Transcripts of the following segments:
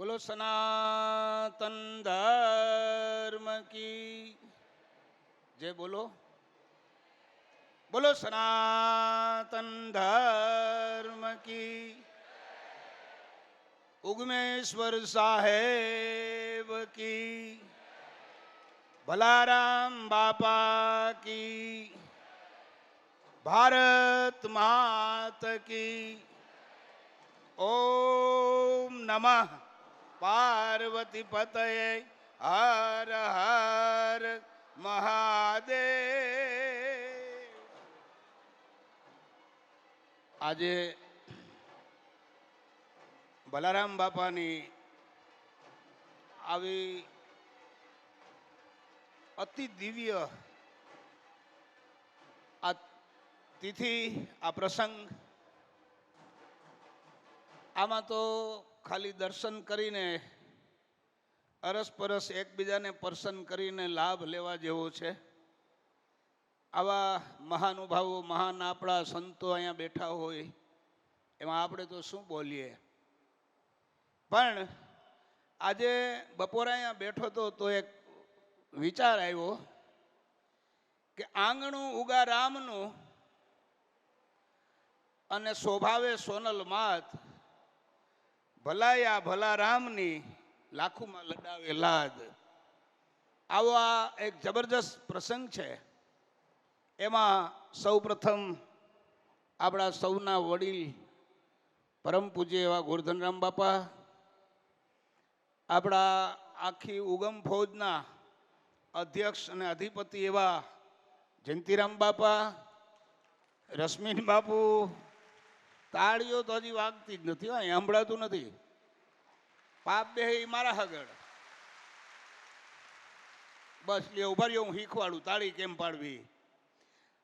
બોલો સનાતન ધર્મ કી જય બોલો બોલો સનાતન ધર્મ કી ઉગમેશ્વર સાહેબ કી ભલારામ બાપા કી ભારત માત કી ઓમ નમઃ પાર્વતી પતયે હર હર મહાદેવ. આજે બલારામ બાપાની આવી અતિ દિવ્ય આ તિથિ, આ પ્રસંગ, આમાં તો ખાલી દર્શન કરીને અરસપરસ એકબીજાને પર્સન કરીને લાભ લેવા જેવો છે. આવા મહાનુભાવો, મહાન આપણા સંતો અહીંયા બેઠા હોય, એમાં આપણે તો શું બોલીએ? પણ આજે બપોરે અહીંયા બેઠો તો તો એક વિચાર આવ્યો કે આંગણું ઉગા રામનું અને સ્વભાવે સોનલ માત ભલાયા ભલા રામની લાખુમાં લડાવે લાદ આવો આ એક જબરજસ્ત પ્રસંગ છે. એમાં સૌ પ્રથમ આપણા સૌના વડીલ પરમ પૂજ્ય એવા ગોરધનરામ બાપા, આપણા આખી ઉગમ ફૌજના અધ્યક્ષ અને અધિપતિ એવા જયંતિરામ બાપા, રશ્મિન બાપુ તાળીઓ તો હજી વાગતી જ નથી અહીં સાંભળાતું નથી. પાપ બે મારા આગળ બસ લે, ઊભા રહ્યો, હું શીખવાડું, તાળી કેમ પાડવી?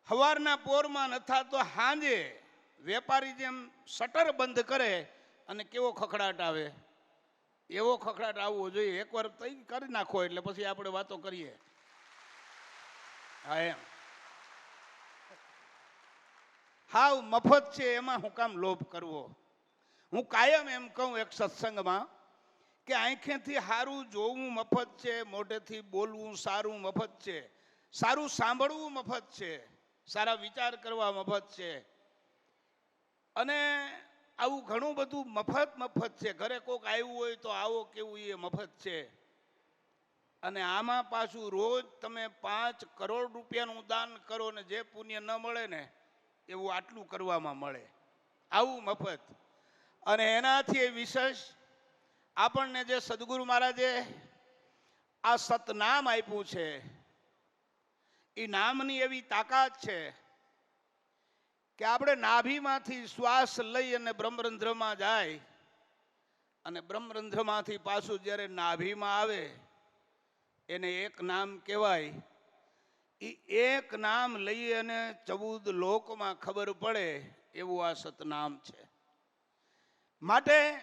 હવારના પોરમાં નથા તો હાંજે વેપારી જેમ શટર બંધ કરે અને કેવો ખખડાટ આવે? એવો ખખડાટ આવવો જોઈએ. એકવાર તઈ કરી નાખો એટલે પછી આપણે વાતો કરીએ. હા, એમ. હાવ મફત છે, એમાં હું કામ લોભ કરવો? હું કાયમ એમ કહું એક સત્સંગમાં કે આંખેથી સારું જોવું મફત છે, મોઢેથી બોલવું સારું મફત છે, સારું સાંભળવું મફત છે, સારા વિચાર કરવા મફત છે. અને આવું ઘણું બધું મફત મફત છે, ઘરે કોક આવ્યું હોય તો આવો કેવું એ મફત છે. અને આમાં પાછું રોજ તમે પાંચ કરોડ રૂપિયાનું દાન કરો ને જે પુણ્ય ન મળે ને એવું આટલું કરવામાં મળે. આવું મફત. અને એનાથી એ વિશેષ આપણને જે સદગુરુ મહારાજે આ સતનામ આપ્યું છે, એ નામની એવી તાકાત છે કે આપણે નાભીમાંથી શ્વાસ લઈ અને બ્રહ્મરંધ્રમાં જાય અને બ્રહ્મરંધ્રમાંથી પાછું જ્યારે નાભીમાં આવે, એને એક નામ કહેવાય એ એક નામ લઈ અને ચૌદ લોકમાં ખબર પડે એવું આ સતનામ છે. માટે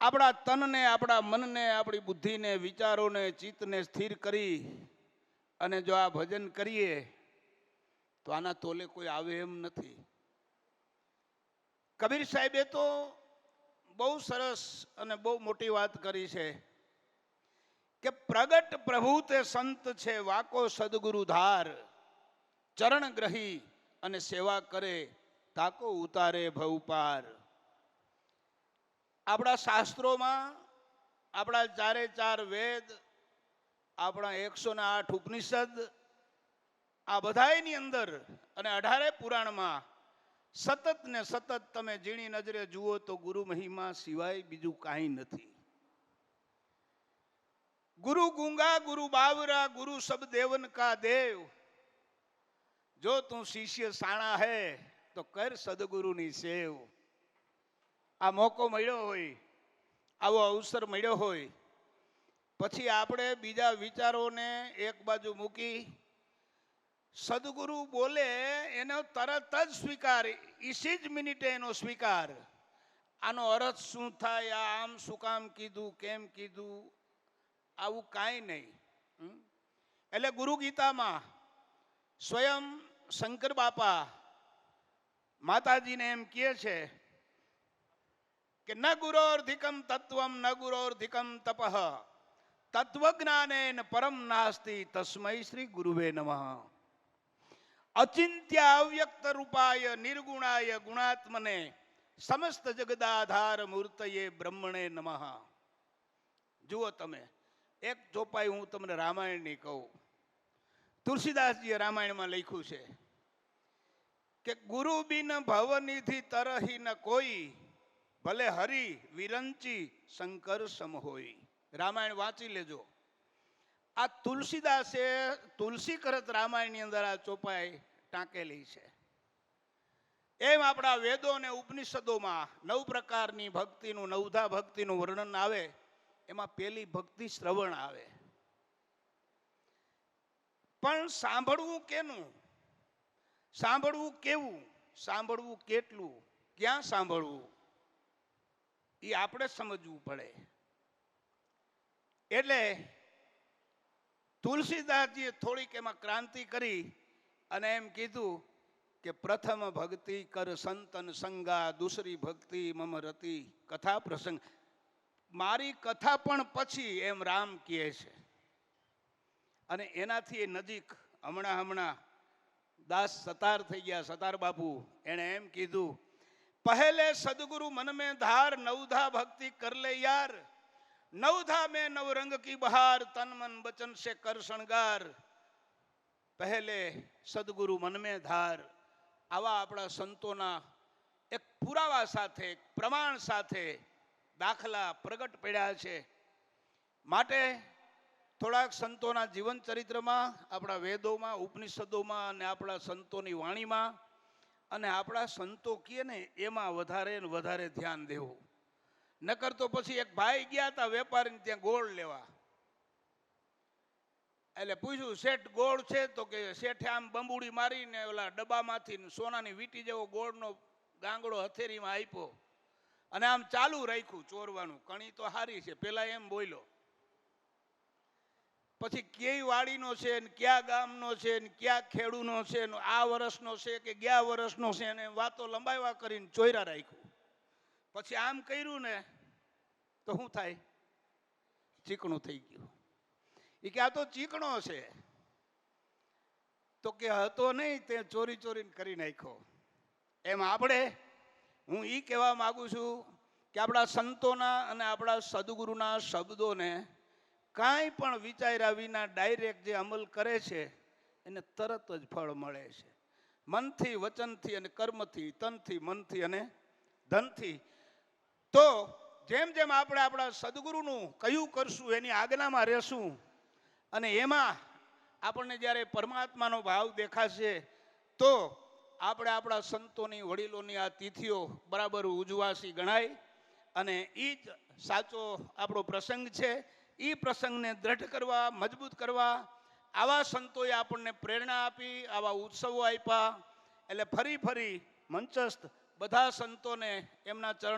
આપણા તનને, આપણા મનને, આપણી બુદ્ધિને, વિચારોને, ચિત્તને સ્થિર કરી અને જો આ ભજન કરીએ તો આના તોલે કોઈ આવે એમ નથી. કબીર સાહેબે તો બહુ સરસ અને બહુ મોટી વાત કરી છે. કે પ્રગટ પ્રભુ તે સંત છે, વાકો સદગુરુ ધાર. ચરણ ગ્રહી અને સેવા કરે, તાકો ઉતારે ભવપાર આપણા શાસ્ત્રોમાં, આપણા ચારે ચાર વેદ, આપણા એકસો ને આઠ ઉપનિષદ, આ બધાયની અંદર અને અઢારે પુરાણમાં સતત ને સતત તમે ઝીણી નજરે જુઓ તો ગુરુ મહિમા સિવાય બીજું કાંઈ નથી. ગુરુ ગુંગા, ગુરુ બાવરા, ગુરુ સબ દેવન કા દેવ. જો તું શિષ્ય સાણા હે, તો કર સદગુરુની સેવ. આ મોકો મળ્યો હોય, આવો અવસર મળ્યો હોય, પછી આપણે બીજા વિચારોને એક બાજુ મૂકી, સદગુરુ બોલે, એનો તરત જ સ્વીકાર ઈસી જ મિનિટે એનો સ્વીકાર. આનો અર્થ શું થાય? આમ શું કામ કીધું? કેમ કીધું? આવું કાંઈ નહીં? એટલે ગુરુ ગીતામાં સ્વયં શંકર બાપા માતાજીને એમ કહે છે કે ન ગુરોર્ધિકમ તત્વમ, ન ગુરોર્ધિકમ તપઃ. તત્વજ્ઞાનેન પરમ નાસ્તિ તસ્મૈ શ્રી ગુરુવે નમઃ. અચિંત્ય અવ્યક્ત રૂપાય નિર્ગુણાય ગુણાત્મને સમસ્ત જગદાધાર મૂર્તયે બ્રહ્મણે નમઃ. જુઓ તમે એક ચોપાઈ હું તમને રામાયણની કહું. તુલસીદાસજીએ રામાયણમાં લખ્યું છે કે ગુરુ બિન ભવનિધિ તરહી ન કોઈ ભલે હરિ વિરંચી શંકર સમ હોય. રામાયણ વાંચી લેજો. આ તુલસીદાસે તુલસી કરત રામાયણની અંદર આ ચોપાઈ ટાંકેલી છે. એમ આપણા વેદો અને ઉપનિષદોમાં નવ પ્રકારની ભક્તિનું, નવધા ભક્તિનું વર્ણન આવે એમાં પેલી ભક્તિ શ્રવણ આવે. પણ સાંભળવું કેનું? સાંભળવું કેવું? સાંભળવું કેટલું? ક્યાં સાંભળવું? એ આપણે સમજવું પડે. એટલે તુલસીદાસજીએ થોડીક એમાં ક્રાંતિ કરી અને એમ કીધું કે પ્રથમ ભક્તિ કર સંતન સંગા, દૂસરી ભક્તિ મમ રતિ. કથા પ્રસંગ. મારી કથા પણ પછી એમ રામ કહે છે. અને એનાથી એ નજીક હમણાં હમણાં દાસ સતાર થઈ ગયા, સતાર બાપુ. એણે એમ કીધું, પહેલે સદગુરુ મનમે ધાર, નવધા ભક્તિ કરલે યાર. નવધા મેં નવરંગ કી બહાર, તન મન બચન સે કર શણગાર. પહેલે સદગુરુ મનમે ધાર. આવા આપણા સંતોના એક પુરાવા સાથે, એક પ્રમાણ સાથે દાખલા પ્રગટ પડ્યા છે. માટે થોડાક સંતોના જીવન ચરિત્રમાં, આપણા વેદોમાં, ઉપનિષદોમાં અને આપણા સંતોની વાણીમાં અને આપણા સંતો કહે ને, એમાં વધારે ને વધારે ધ્યાન દેવું. નકર તો પછી એક ભાઈ ગયા હતા વેપારીને ત્યાં ગોળ લેવા. એટલે પૂછ્યું, શેઠ ગોળ છે? તો કે, શેઠે આમ બંબુડી મારીને ઓલા ડબ્બામાંથી સોનાની વીટી જેવો ગોળનો ગાંગડો હથેરીમાં આપ્યો. અને આમ ચાલુ રાખ્યું ચોરવાનું. કણી તો હારી છે, પેલા એમ બોલ્યો. પછી ક્યાંય વાડીનો છે ને કયા ગામનો છે ને કયા ખેડૂનો છે ને આ વર્ષનો છે કે ગયા વર્ષનો છે ને વાતો લંબાવ્યા કરીને ચોયરા રાખ્યું. પછી આમ કર્યું ને, તો શું થાય? ચીકણું થઈ ગયું. એ કે આ તો ચીકણો છે. તો કે હતો નહીં, તે ચોરી ચોરીને કરી નાખ્યો. એમ આપણે હું એ કહેવા માગું છું કે આપણા સંતોના અને આપણા સદગુરુના શબ્દોને કાંઈ પણ વિચાર્યા વિના ડાયરેક્ટ જે અમલ કરે છે, એને તરત જ ફળ મળે છે. મનથી, વચનથી અને કર્મથી, તનથી, મનથી અને ધનથી. તો જેમ જેમ આપણે આપણા સદગુરુનું કયું કરશું, એની આજ્ઞામાં રહેશું અને એમાં આપણને જ્યારે પરમાત્માનો ભાવ દેખાશે, તો આપણે આપણા સંતોની વડીલોની આ તિથિઓ બરાબર ઉજવાસી ગણાય અને એ જ સાચો આપણો પ્રસંગ છે. એ પ્રસંગને દ્રઢ કરવા, મજબૂત કરવા, આવા સંતોએ આપણને પ્રેરણા આપી, આવા ઉત્સવો આપ્યા. એટલે ફરી ફરી મંચસ્થ બધા સંતોને એમના ચરણ